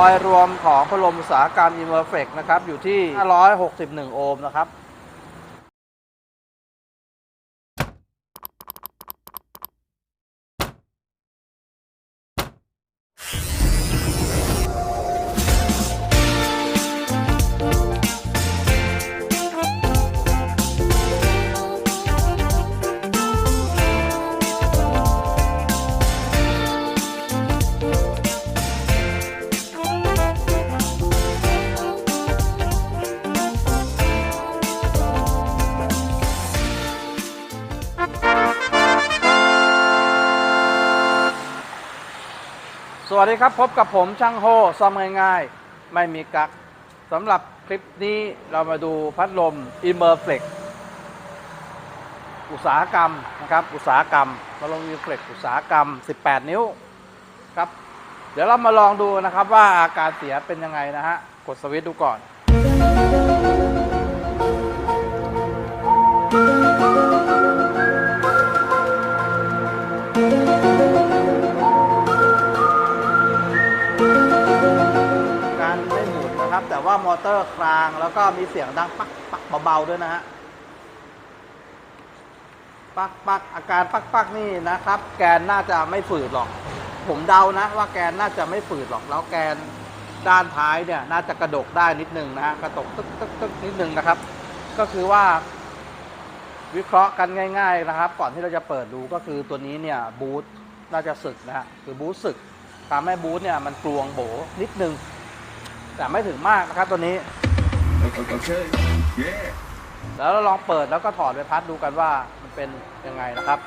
คอยรวมของพัดลมอุตสาหกรรม i m m e r f l e x นะครับอยู่ที่561 โอห์มนะครับ วัสดีครับ พบกับผมช่างโฮซ่อมง่ายๆ ไม่มีกักสำหรับคลิปนี้เรามาดูพัดลม i m m e r f l e x อุตสาหกรรมนะครับ อุตสาหกรรมพัดลม i m m e r f l e x อุตสาหกรรม 18 นิ้วครับ เดี๋ยวเรามาลองดูนะครับว่าอาการเสียเป็นยังไงนะฮะ กดสวิตช์ดูก่อน มอเตอร์คลาง แล้วก็มีเสียงดังปักปักเบาๆด้วยนะฮะปักปักอาการปักปักนี่นะครับ แกนน่าจะไม่ฝืดหรอก ผมเดานะ ว่าแกนน่าจะไม่ฝืดหรอก แล้วแกนด้านท้ายเนี่ย น่าจะกระดกได้นิดนึงนะฮะกระดกตึกตึกตึกนิดนึงนะครับ ก็คือว่า วิเคราะห์กันง่าย ๆนะครับ ก่อนที่เราจะเปิดดูก็คือตัวนี้เนี่ยบูทน่าจะสึกนะฮะคือบูทสึกทำให้บูทเนี่ยมันกลวงโบนิดนึง แต่ไม่ถึงมากนะครับตัวนี้ Okay. Yeah. แล้วเราลองเปิดแล้วก็ถอดไปพัดดูกันว่ามันเป็นยังไงนะครับ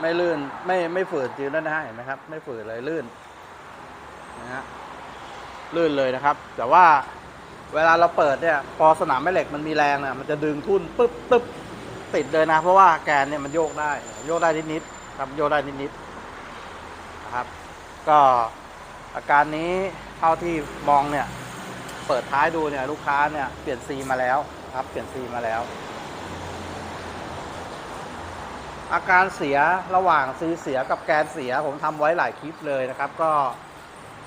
ไม่ลื่นไม่ไม่ฝืดจริงแล้วนะฮะเห็นไหมครับ ไม่ฝืดเลยลื่นนะฮะลื่นเลยนะครับ แต่ว่าเวลาเราเปิดเนี่ย พอสนามแม่เหล็กมันมีแรงเนี่ยมันจะดึงทุ่นปึ๊บปึ๊บ ติดเลยนะ เพราะว่าแกนเนี่ยมันโยกได้ โยกได้นิดๆครับโยกได้นิดๆนะครับ ก็อาการนี้เท่าที่มองเนี่ย เปิดท้ายดูเนี่ยลูกค้าเนี่ยเปลี่ยนซีมาแล้วครับ เปลี่ยนซีมาแล้ว อาการเสียระหว่างซีเสียกับแกนเสียผมทำไว้หลายคลิปเลยนะครับ ก็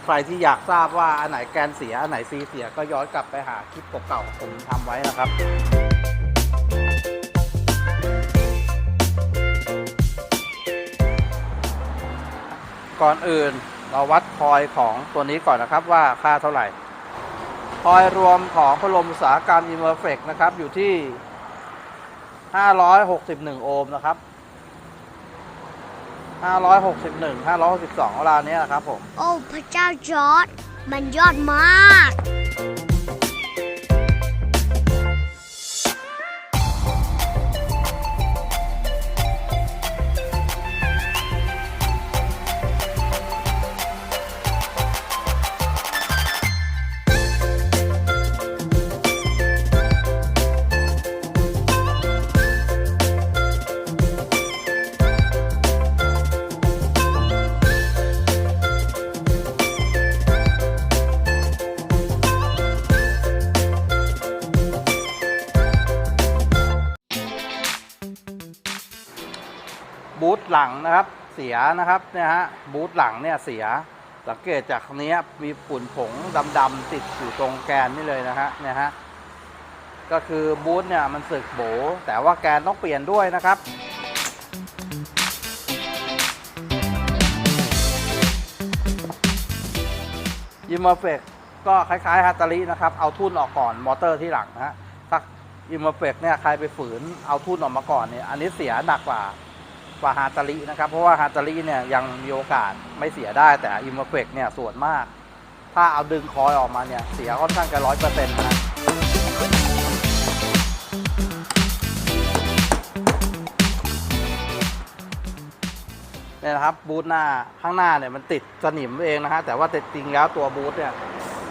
ใครที่อยากทราบว่าอันไหนแกนเสียอันไหนซีเสียก็ย้อนกลับไปหาคลิปเก่าๆผมทำไว้นะครับ ก่อนอื่นเราวัดคอยของตัวนี้ก่อนนะครับว่าค่าเท่าไหร่ คอยรวมของพัดลมอุตสาหกรรมอิมเมอร์เฟกนะครับ อยู่ที่ 561 โอห์มนะครับ 561 562เวลานี้นะครับผม โอ้ พระเจ้าจอร์ดมันยอดมาก ลังนะครับเสียนะครับเนี่ยฮะบูธหลังเนี่ยเสียสังเกตจากตรงนี้มีฝุ่นผงดำๆติดอยู่ตรงแกนนี่เลยนะฮะเนี่ยฮะก็คือบูธเนี่ยมันสึกโบ แต่ว่าแกนต้องเปลี่ยนด้วยนะครับยิมเมอร์เฟกก็คล้ายๆฮัตตารินะครับ เอาทุ่นออกก่อนมอเตอร์ที่หลังนะฮะถ้ายิมเมอร์เฟกเนี่ยใครไปฝืนเอาทุ่นออกมาก่อนเนี่ยอันนี้เสียหนักกว่า กว่าฮาตารินะครับ เพราะว่าฮาตาริเนี่ยยังมีโอกาสไม่เสียได้แต่อิมเมอร์เฟกเนี่ยส่วนมาก ถ้าเอาดึงคอยออกมาเนี่ย เสียค่อนข้างจะร้อยเปอร์เซ็นต์นะเนี่ยนะครับบูธหน้าข้างหน้าเนี่ยมันติดสนิมเองนะฮะแต่ว่าแต่จริงแล้วตัวบูธเนี่ย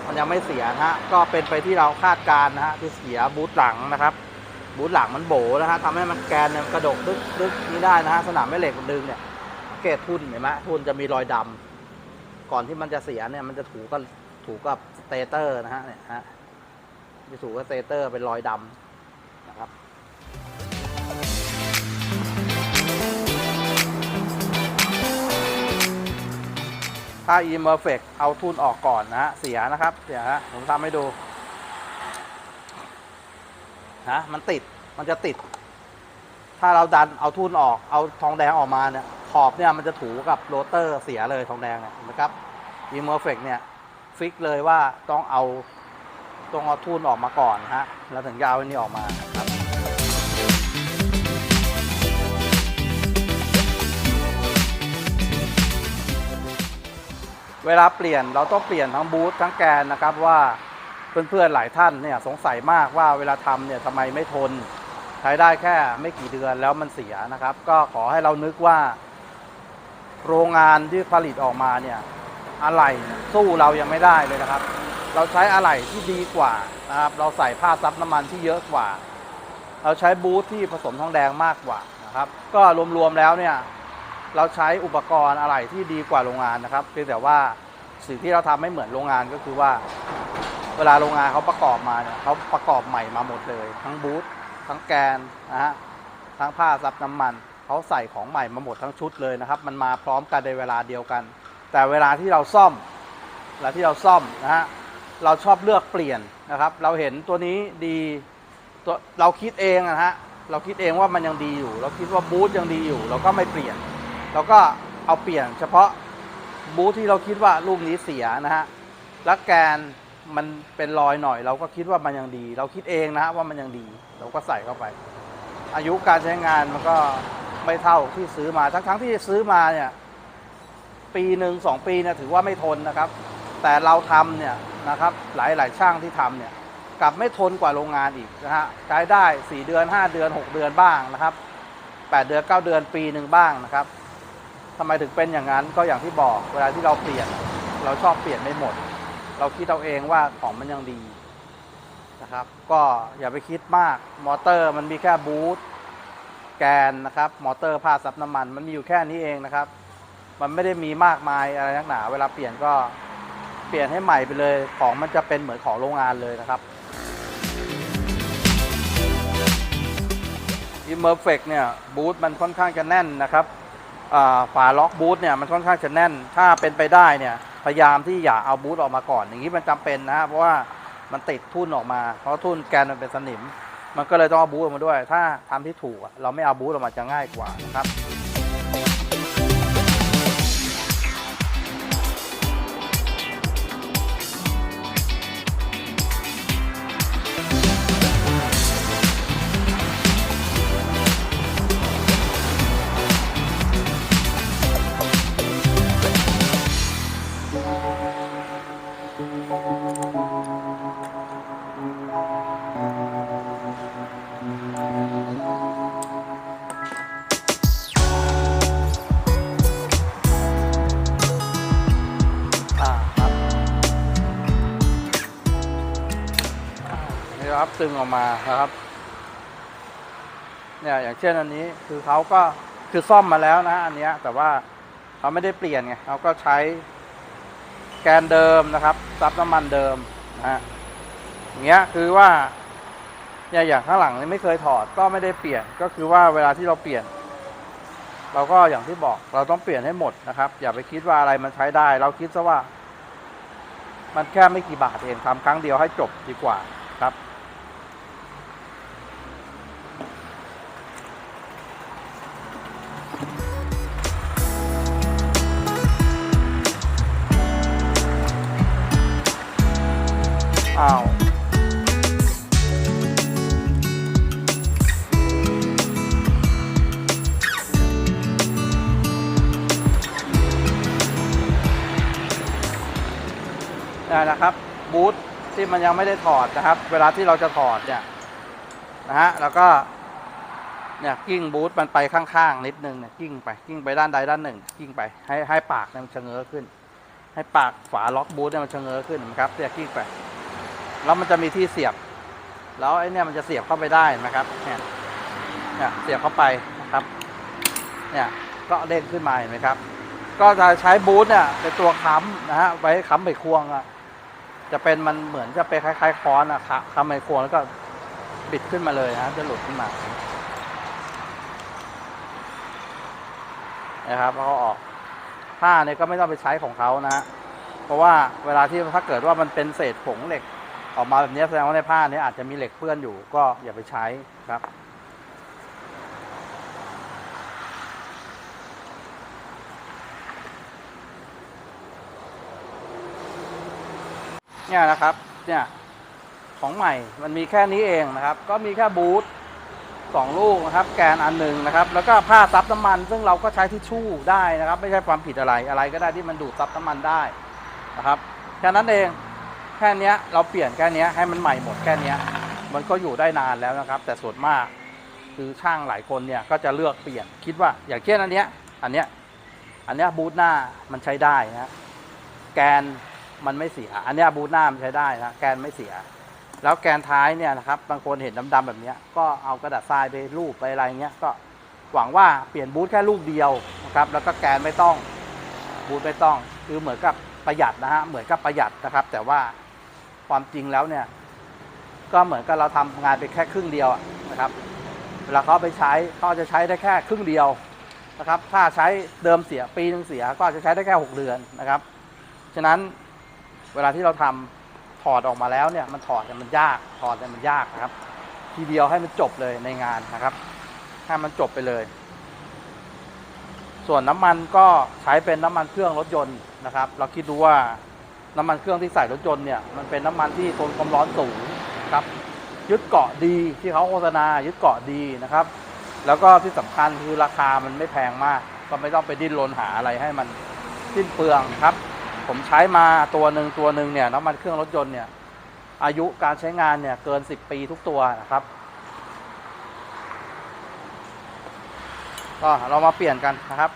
มันยังไม่เสียนะฮะก็เป็นไปที่เราคาดการณ์นะฮะที่เสียบูธหลังนะครับ บูทหลังมันโบนะฮะทำให้มันแกนกระดกลึกดึกนี่ได้นะฮะสนามแม่เหล็กดึงเนี่ยเกตทุนเห็นไหมทุนจะมีรอยดำ ก่อนที่มันจะเสียเนี่ยมันจะถูกับถูกับสเตเตอร์นะฮะเนี่ยฮะจะถูกับสเตเตอร์เป็นรอยดำนะครับถ้าอิมเ f อร์เฟกเอาทุนออกก่อนนะะเสียนะครับ เสียฮะผมทำให้ดู นะมันติดมันจะติด ถ้าเราดันเอาทุนออกเอาทองแดงออกมาเนี่ย ขอบเนี่ยมันจะถูกับโรเตอร์เสียเลยทองแดงเนี่ยนะครับ imperfect เนี่ยฟิกเลยว่าต้องเอาต้องเอาทุนออกมาก่อนฮะแล้วถึงจะเอาอันนี้ออกมาครับเวลาเปลี่ยนเราต้องเปลี่ยนทั้งบูททั้งแกนนะครับว่า เพื่อนๆหลายท่านเนี่ยสงสัยมากว่าเวลาทำเนี่ยทำไมไม่ทน ใช้ได้แค่ไม่กี่เดือนแล้วมันเสียนะครับ ก็ขอให้เรานึกว่า โรงงานที่ผลิตออกมาเนี่ยอะไหล่สู้เรายังไม่ได้เลยนะครับ เราใช้อะไหล่ที่ดีกว่านะครับเราใส่ผ้าซับน้ำมันที่เยอะกว่า เราใช้บูทที่ผสมทองแดงมากกว่านะครับ ก็รวมๆแล้วเนี่ยเราใช้อุปกรณ์อะไรที่ดีกว่าโรงงานนะครับเพียงแต่ว่า สิ่งที่เราทำไม่เหมือนโรงงานก็คือว่า เวลาโรงงานเขาประกอบมาเนี่ยเขาประกอบใหม่มาหมดเลย ทั้งบูททั้งแกนนะฮะทั้งผ้าซับน้ำมันเขาใส่ของใหม่มาหมดทั้งชุดเลยนะครับ มันมาพร้อมกันในเวลาเดียวกัน แต่เวลาที่เราซ่อมเวลาที่เราซ่อมนะฮะเราชอบเลือกเปลี่ยนนะครับ เราเห็นตัวนี้ดีตัวเราคิดเองนะฮะเราคิดเองว่ามันยังดีอยู่ เราคิดว่าบูทยังดีอยู่ เราก็ไม่เปลี่ยน เราก็เอาเปลี่ยนเฉพาะ บูธที่เราคิดว่าลูกนี้เสียนะฮะแล้วแกนมันเป็นรอยหน่อย เราก็คิดว่ามันยังดี เราคิดเองนะฮะว่ามันยังดี เราก็ใส่เข้าไป อายุการใช้งานมันก็ไม่เท่าที่ซื้อมาทั้งๆที่ซื้อมาเนี่ยปีหนึ่งสองปีเนี่ยถือว่าไม่ทนนะครับ แต่เราทำเนี่ยนะครับหลายหลายๆช่างที่ทำเนี่ยกลับไม่ทนกว่าโรงงานอีกนะฮะใช้ได้ 4 เดือน 5 เดือน 6 เดือนบ้างนะครับ 8 เดือน 9 เดือนปีหนึ่งบ้างนะครับ ทำไมถึงเป็นอย่างนั้นก็อย่างที่บอกเวลาที่เราเปลี่ยน เราชอบเปลี่ยนไม่หมด เราคิดเอาเองว่าของมันยังดีนะครับ ก็อย่าไปคิดมากมอเตอร์มันมีแค่บูทแกนนะครับ มอเตอร์ผ้าซับน้ำมัน มันมีอยู่แค่นี้เองนะครับ มันไม่ได้มีมากมายอะไรนักหนา เวลาเปลี่ยนก็เปลี่ยนให้ใหม่ไปเลยของมันจะเป็นเหมือนของโรงงานเลยนะครับ Imperfect เนี่ยบูทมันค่อนข้างจะแน่นนะครับ ฝาล็อกบูทเนี่ยมันค่อนข้างจะแน่น ถ้าเป็นไปได้เนี่ยพยายามที่อย่าเอาบูทออกมาก่อน อย่างนี้มันจำเป็นนะเพราะว่ามันติดทุ่นออกมา เพราะทุ่นแกนมันเป็นสนิม มันก็เลยต้องเอาบูทออกมาด้วย ถ้าทำที่ถูกเราไม่เอาบูทออกมาจะง่ายกว่านะครับ นี่นะครับตึงออกมานะครับ เนี่ยอย่างเช่นอันนี้คือเขาก็คือซ่อมมาแล้วนะอันเนี้ยแต่ว่าเขาไม่ได้เปลี่ยนไงเขาก็ใช้แกนเดิมนะครับซับน้ำมันเดิมนะฮะอย่างเงี้ยคือว่าเนี่ยอย่างข้างหลังนี่ไม่เคยถอดก็ไม่ได้เปลี่ยนก็คือว่าเวลาที่เราเปลี่ยน เราก็อย่างที่บอกเราต้องเปลี่ยนให้หมดนะครับ อย่าไปคิดว่าอะไรมันใช้ได้ เราคิดซะว่า มันแค่ไม่กี่บาทเองทำครั้งเดียวให้จบดีกว่าครับ นี่นะครับบูทที่มันยังไม่ได้ถอดนะครับ เวลาที่เราจะถอดเนี่ยนะฮะแล้วก็เนี่ยกิ้งบูทมันไปข้างๆนิดนึงเนี่ยกิ้งไปกิ้งไปด้านใดด้านหนึ่ง กิ้งไปให้ให้ปากเนี่ยมันชะเง้อขึ้น ให้ปากฝาล็อกบูทเนี่ยมันชะเง้อขึ้นนะครับเนี่ยกิ้งไป แล้วมันจะมีที่เสียบ แล้วไอ้เนี่ยมันจะเสียบเข้าไปได้นะครับเนี่ยเนี่ยเสียบเข้าไปนะครับเนี่ยก็เด้งขึ้นมาเห็นไหมครับ ก็จะใช้บูทเนี่ยเป็นตัวค้ำนะฮะไว้ค้ำไขควงอะ จะเป็นมันเหมือนจะเป็นคล้ายๆค้อนอะคะค้ำไขควงแล้วก็บิดขึ้นมาเลยนะจะหลุดขึ้นมานะครับแล้วก็ออกผ้าเนี่ยก็ไม่ต้องไปใช้ของเขานะฮะเพราะว่าเวลาที่ถ้าเกิดว่ามันเป็นเศษผงเหล็ก ออกมาแบบนี้แสดงว่าในผ้าเนี้อาจจะมีเหล็กเปื้อนอยู่ก็อย่าไปใช้ครับ เนี่ยนะครับเนี่ยของใหม่มันมีแค่นี้เองนะครับ ก็มีแค่บูทสองลูกนะครับ แกนอันหนึ่งนะครับ แล้วก็ผ้าซับน้ำมัน ซึ่งเราก็ใช้ทิชชู่ได้นะครับ ไม่ใช่ความผิดอะไรอะไรก็ได้ที่มันดูดซับน้ำมันได้นะครับแค่นั้นเองแค่นี้เราเปลี่ยนแค่นี้ให้มันใหม่หมดแค่นี้มันก็อยู่ได้นานแล้วนะครับ แต่ส่วนมากคือช่างหลายคนเนี่ยก็จะเลือกเปลี่ยนคิดว่าอย่างเช่นอันเนี้ยอันเนี้ยอันเนี้ยบูทหน้ามันใช้ได้นะแกน มันไม่เสีย อันนี้บูทหน้ามันใช้ได้นะแกนไม่เสีย แล้วแกนท้ายเนี่ยนะครับบางคนเห็นดำๆแบบนี้ก็เอากระดาษทรายไปรูปไปอะไรเงี้ยก็หวังว่าเปลี่ยนบูทแค่ลูกเดียวนะครับแล้วก็แกนไม่ต้องบูทไม่ต้อง คือเหมือนกับประหยัดนะฮะเหมือนกับประหยัดนะครับ แต่ว่าความจริงแล้วเนี่ยก็เหมือนกับเราทำงานไปแค่ครึ่งเดียวนะครับเวลาเขาไปใช้เขาจะใช้ได้แค่ครึ่งเดียวนะครับ ถ้าใช้เดิมเสียปีนึงเสียก็จะใช้ได้แค่หกเดือนนะครับ ฉะนั้น เวลาที่เราทำถอดออกมาแล้วเนี่ยมันถอดเนี่ยมันยากถอดเนี่ยมันยากนะครับ ทีเดียวให้มันจบเลยในงานนะครับให้มันจบไปเลย ส่วนน้ำมันก็ใช้เป็นน้ำมันเครื่องรถยนต์นะครับ เราคิดดูว่าน้ำมันเครื่องที่ใส่รถยนต์เนี่ยมันเป็นน้ำมันที่ทนความร้อนสูงครับยึดเกาะดีที่เขาโฆษณายึดเกาะดีนะครับ แล้วก็ที่สำคัญคือราคามันไม่แพงมาก ก็ไม่ต้องไปดิ้นรนหาอะไรให้มันสิ้นเปลืองครับ ผมใช้มาตัวหนึ่งตัวหนึ่งเนี่ยน้ำมันเครื่องรถยนต์เนี่ย อายุการใช้งานเนี่ยเกิน 10 ปีทุกตัวนะครับ ก็เรามาเปลี่ยนกันนะครับ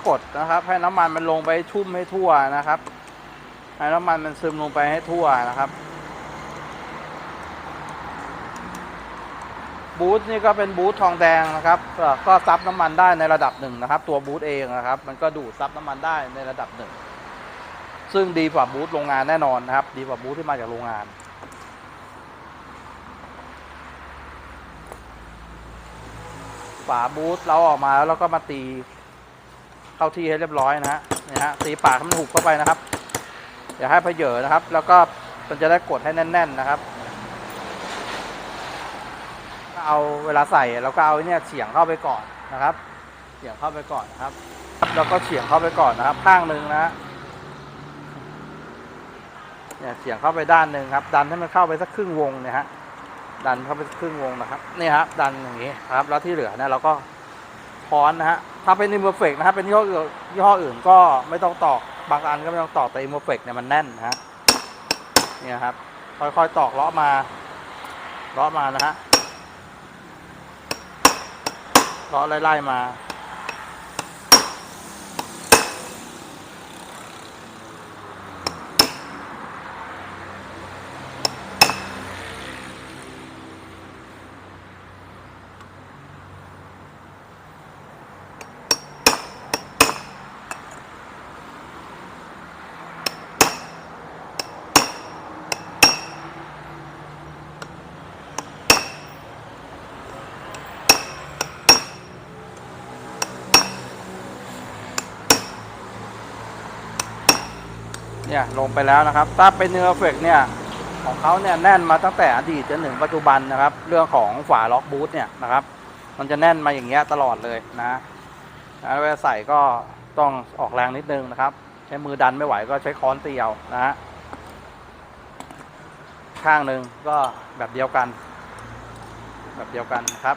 ก็กดนะครับ ให้น้ำมันมันลงไปชุ่มให้ทั่วนะครับ ให้น้ำมันมันซึมลงไปให้ทั่วนะครับ บูทนี่ก็เป็นบูททองแดงนะครับ ก็ซับน้ำมันได้ในระดับหนึ่งนะครับ ตัวบูทเองนะครับ มันก็ดูดซับน้ำมันได้ในระดับหนึ่งซึ่งดีกว่าบูทโรงงานแน่นอนนะครับ ดีกว่าบูทที่มาจากโรงงานฝาบูทเราออกมาแล้วเราก็มาตี เข้าที่ให้เรียบร้อยนะฮะนี่ฮะตีปากให้มันหุบเข้าไปนะครับอย่าให้เพเยอนะครับ แล้วก็มันจะได้กดให้แน่น ๆนะครับเอาเวลาใส่เราก็เอาเนี่ยเฉียงเข้าไปก่อนนะครับเฉียงเข้าไปก่อนนะครับ แล้วก็เฉียงเข้าไปก่อนนะครับ ข้างหนึ่งนะฮะเนี่ยเฉียงเข้าไปด้านหนึ่งครับ ดันให้มันเข้าไปสักครึ่งวงเนี่ยฮะดันเข้าไปครึ่งวงนะครับนี่ครับดันอย่างนี้ครับ แล้วที่เหลือเนี่ยเราก็ค้อนนะฮะ ถ้าเป็นอิมเมอร์เฟกนะครับเป็นยี่ห้ออื่นยี่ห้ออื่นก็ไม่ต้องตอกบางอันก็ไม่ต้องตอกแต่อิมเมอร์เฟกเนี่ยมันแน่นนะฮะเนี่ยครับค่อยๆตอกเลาะมาเลาะมานะฮะเลาะไล่ๆมา เนี่ยลงไปแล้วนะครับ ถ้าเป็นเนื้อเฟกเนี่ยของเขาเนี่ยแน่นมาตั้งแต่อดีตจนถึงปัจจุบันนะครับ เรื่องของฝาล็อกบูทเนี่ยนะครับ มันจะแน่นมาอย่างเงี้ยตลอดเลยนะแล้วเวลาใส่ก็ต้องออกแรงนิดนึงนะครับ ใช้มือดันไม่ไหวก็ใช้ค้อนเตีเอานะฮะข้างหนึ่งก็แบบเดียวกัน แบบเดียวกันนะครับ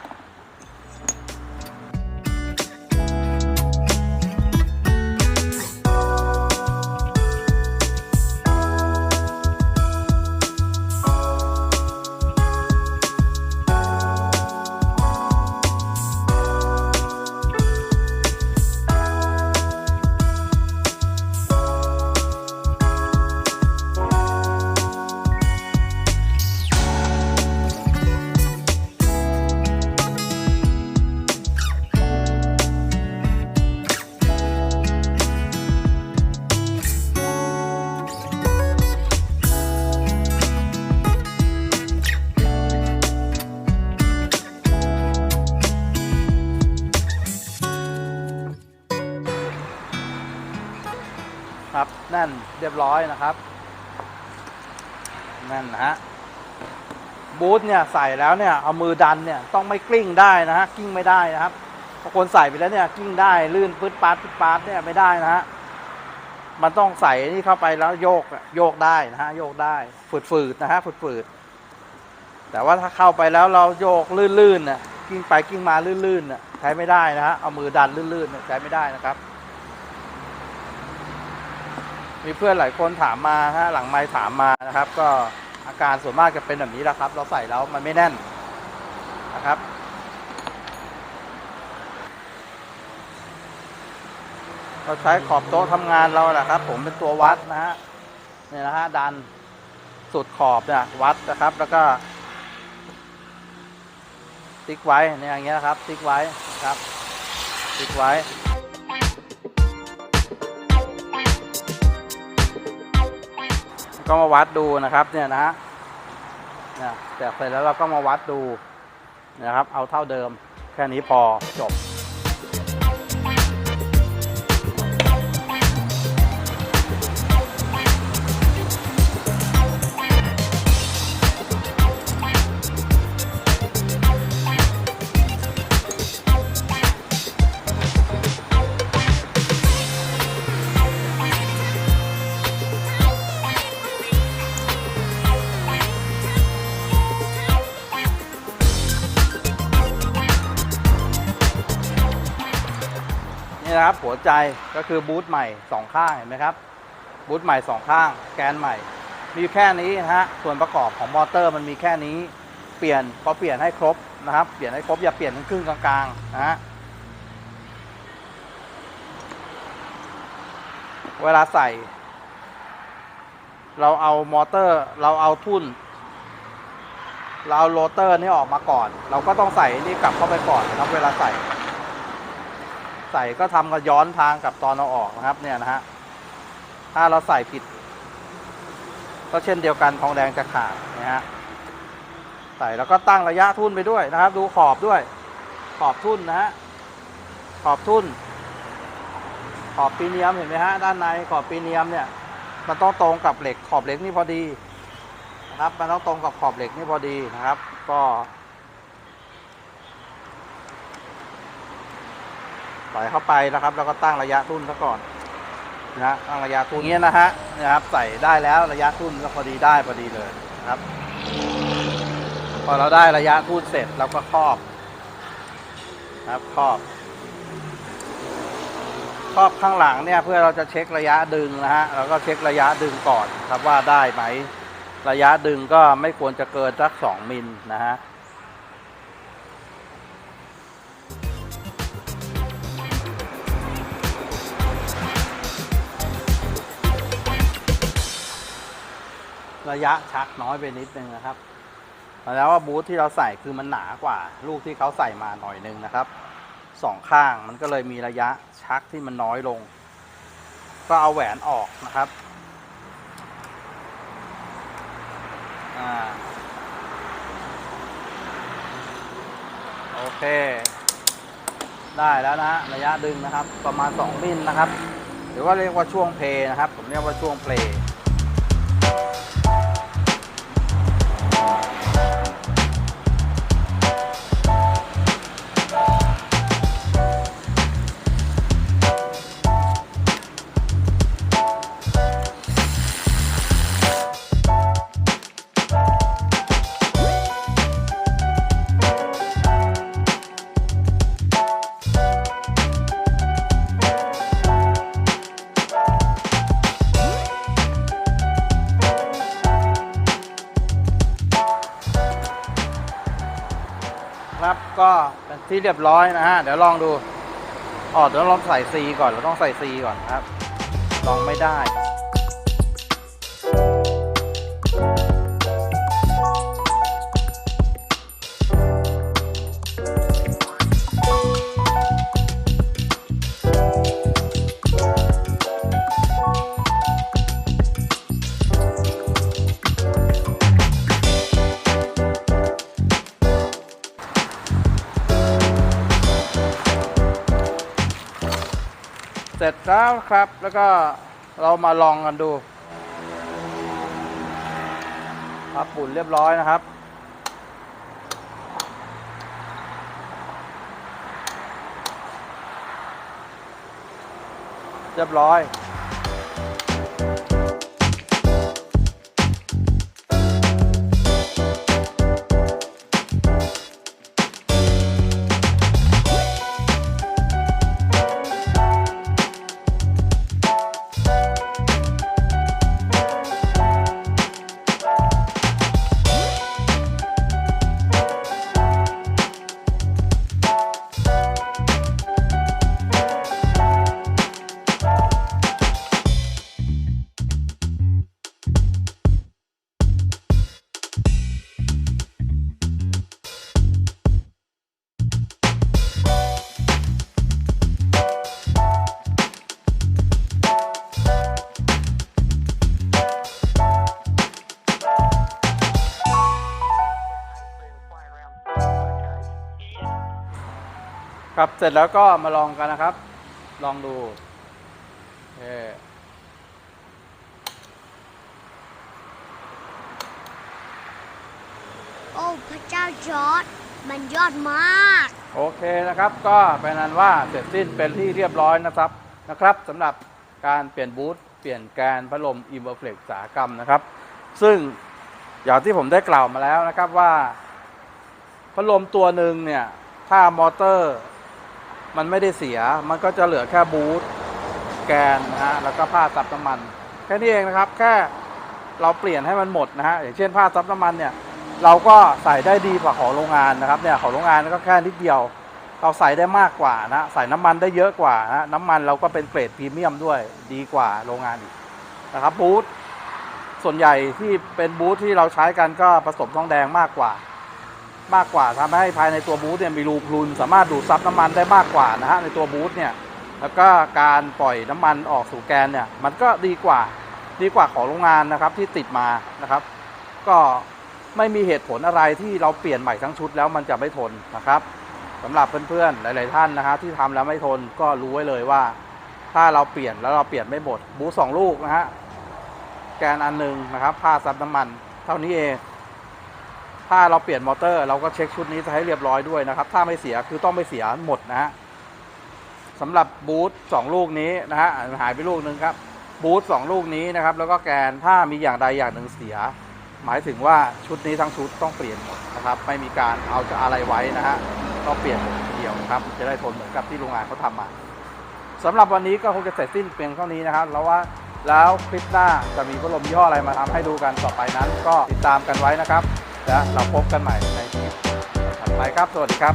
เรียบร้อยนะครับแน่นนะฮะบูทเนี่ยใส่แล้วเนี่ยเอามือดันเนี่ยต้องไม่กลิ้งได้นะฮะกลิ้งไม่ได้นะครับบางคนใส่ไปแล้วเนี่ยกลิ้งได้ลื่นปื๊ดปาดปื๊ดปาดเนี่ยไม่ได้นะฮะมันต้องใส่นี่เข้าไปแล้วโยกโยกได้นะฮะโยกได้ฝืดๆนะฮะฝืดๆแต่ว่าถ้าเข้าไปแล้วเราโยกลื่นๆน่ะกิ้งไปกิ้งมาลื่นๆน่ะใช้ไม่ได้นะฮะเอามือดันลื่นๆเนี่ยใช้ไม่ได้นะครับ มีเพื่อนหลายคนถามมาฮะหลังไมค์ถามมานะครับ ก็อาการส่วนมากจะเป็นแบบนี้แหละครับ เราใส่แล้วมันไม่แน่นนะครับ เราใช้ขอบโต๊ะทำงานเราแหละครับ ผมเป็นตัววัดนะฮะเนี่ยนะฮะดันสุดขอบเนี่ยวัดนะครับ แล้วก็ ติ๊กไว้เนี่ยอย่างเงี้ยนะครับ ติ๊กไว้นะครับ ติ๊กไว้ ก็มาวัดดูนะครับเนี่ยนะฮะเนี่ยแต่เสร็จแล้วเราก็มาวัดดูนะครับ เอาเท่าเดิม แค่นี้พอจบ ใจก็คือบูทใหม่สองข้างเห็นไหมครับบูทใหม่สองข้าง แกนใหม่ มีแค่นี้นะฮะส่วนประกอบของมอเตอร์มันมีแค่นี้เปลี่ยนพอเปลี่ยนให้ครบนะครับ เปลี่ยนให้ครบอย่าเปลี่ยนครึ่งกลางๆนะฮะเวลาใส่ เราเอามอเตอร์เราเอาทุ่น เราเอาโรเตอร์นี่ออกมาก่อน เราก็ต้องใส่นี่กลับเข้าไปก่อนนะครับเวลาใส่ ใส่ก็ทำกับย้อนทางกับตอนเราออกนะครับเนี่ยนะฮะถ้าเราใส่ผิด ก็เช่นเดียวกันทองแดงจะขาดนะฮะใส่แล้วก็ตั้งระยะทุ่นไปด้วยนะครับ ดูขอบด้วย ขอบทุ่นนะฮะขอบทุ่น ขอบปีเนียมเห็นไหมฮะด้านในขอบปีเนียมเนี่ยมันต้องตรงกับเหล็กขอบเหล็กนี่พอดีนะครับ มันต้องตรงกับขอบเหล็กนี่พอดีนะครับ ก็ ใส่เข้าไปนะครับ แล้วก็ตั้งระยะทุ่นซะก่อนนะตั้งระยะทุ่นเงี้ยนะฮะนะครับ ใส่ได้แล้วระยะทุ่นก็พอดีได้พอดีเลยนะครับ พอเราได้ระยะทุ่นเสร็จเราก็ครอบนะครับครอบครอบข้างหลังเนี่ยเพื่อเราจะเช็คระยะดึงนะฮะเราก็เช็คระยะดึงก่อนครับว่าได้ไหม ระยะดึงก็ไม่ควรจะเกินสักสองมิลนะฮะ ระยะชักน้อยไปนิดนึงนะครับ แล้วว่าบูทที่เราใส่คือมันหนากว่า ลูกที่เขาใส่มาหน่อยนึงนะครับสองข้างมันก็เลยมีระยะชักที่มันน้อยลง ก็เอาแหวนออกนะครับอโอเค ได้แล้วนะระยะดึงนะครับ ประมาณ 2 มิลนะครับ หรือว่าเรียกว่าช่วงเพลนะครับ ผมเรียกว่าช่วงเพลย์ ก็เป็นที่เรียบร้อยนะฮะ เดี๋ยวลองดูอ๋อเดี๋ยวลองใส่ซีก่อน เราต้องใส่ซีก่อนครับ ลองไม่ได้ แล้วครับ แล้วก็เรามาลองกันดูครับปุ่นเรียบร้อยนะครับ เรียบร้อย เสร็จแล้วก็มาลองกันนะครับ ลองดูโอเคโอ้พระเจ้าจอร์ดมันยอดมาก โอเคนะครับ ก็เป็นนั้นว่าเสร็จสิ้นเป็นที่เรียบร้อยนะครับนะครับสำหรับการเปลี่ยนบูทเปลี่ยนแกนพัดลมอิมเบอร์เฟล็กสาหกรรมนะครับ ซึ่งอย่างที่ผมได้กล่าวมาแล้วนะครับว่าพัดลมตัวหนึ่งเนี่ย ถ้ามอเตอร์ มันไม่ได้เสีย มันก็จะเหลือแค่บูทแกนนะฮะ แล้วก็ผ้าซับน้ำมัน แค่นี้เองนะครับ แค่เราเปลี่ยนให้มันหมดนะฮะ อย่างเช่นผ้าซับน้ำมันเนี่ย เราก็ใส่ได้ดีกว่าของโรงงานนะครับ เนี่ยของโรงงานก็แค่นิดเดียว เราใส่ได้มากกว่านะ ใส่น้ำมันได้เยอะกว่านะน้ำมันเราก็เป็นเกรดพรีเมียมด้วย ดีกว่าโรงงานอีกนะครับบูทส่วนใหญ่ที่เป็นบูทที่เราใช้กันก็ผสมทองแดงมากกว่า มากกว่าทำให้ภายในตัวบูทเนี่ยมีรูพรุน สามารถดูดซับน้ำมันได้มากกว่านะฮะในตัวบูทเนี่ยแล้วก็การปล่อยน้ำมันออกสู่แกนเนี่ยมันก็ดีกว่าดีกว่าของโรงงานนะครับที่ติดมานะครับ ก็ไม่มีเหตุผลอะไรที่เราเปลี่ยนใหม่ทั้งชุดแล้วมันจะไม่ทนนะครับสำหรับเพื่อนๆหลาย ๆ ท่านนะครับที่ทำแล้วไม่ทนก็รู้ไว้เลยว่า ถ้าเราเปลี่ยนแล้วเราเปลี่ยนไม่หมดบูทสองลูกนะฮะแกนอันหนึ่งนะครับผ้าซับน้ำมัน เท่านี้เอง ถ้าเราเปลี่ยนมอเตอร์ เราก็เช็คชุดนี้ให้เรียบร้อยด้วยนะครับ ถ้าไม่เสียคือต้องไม่เสียหมดนะฮะสำหรับบูทสองลูกนี้นะฮะหายไปลูกหนึ่งครับบูทสองลูกนี้นะครับ แล้วก็แกนถ้ามีอย่างใดอย่างหนึ่งเสีย หมายถึงว่าชุดนี้ทั้งชุดต้องเปลี่ยนหมดนะครับ ไม่มีการเอาจะอะไรไว้นะฮะต้องเปลี่ยนหมดทีเดียวครับ จะได้ทนเหมือนกับที่โรงงานเขาทำมาสำหรับวันนี้ก็คงจะเสร็จสิ้นเพียงเท่านี้นะครับแล้วว่าแล้วคลิปหน้าจะมีพัดลมยี่ห้ออะไรมาทำให้ดูกันต่อไปนั้น ก็ติดตามกันไว้นะครับ และเราพบกันใหม่ในคลิปถัดไปครับ สวัสดีครับ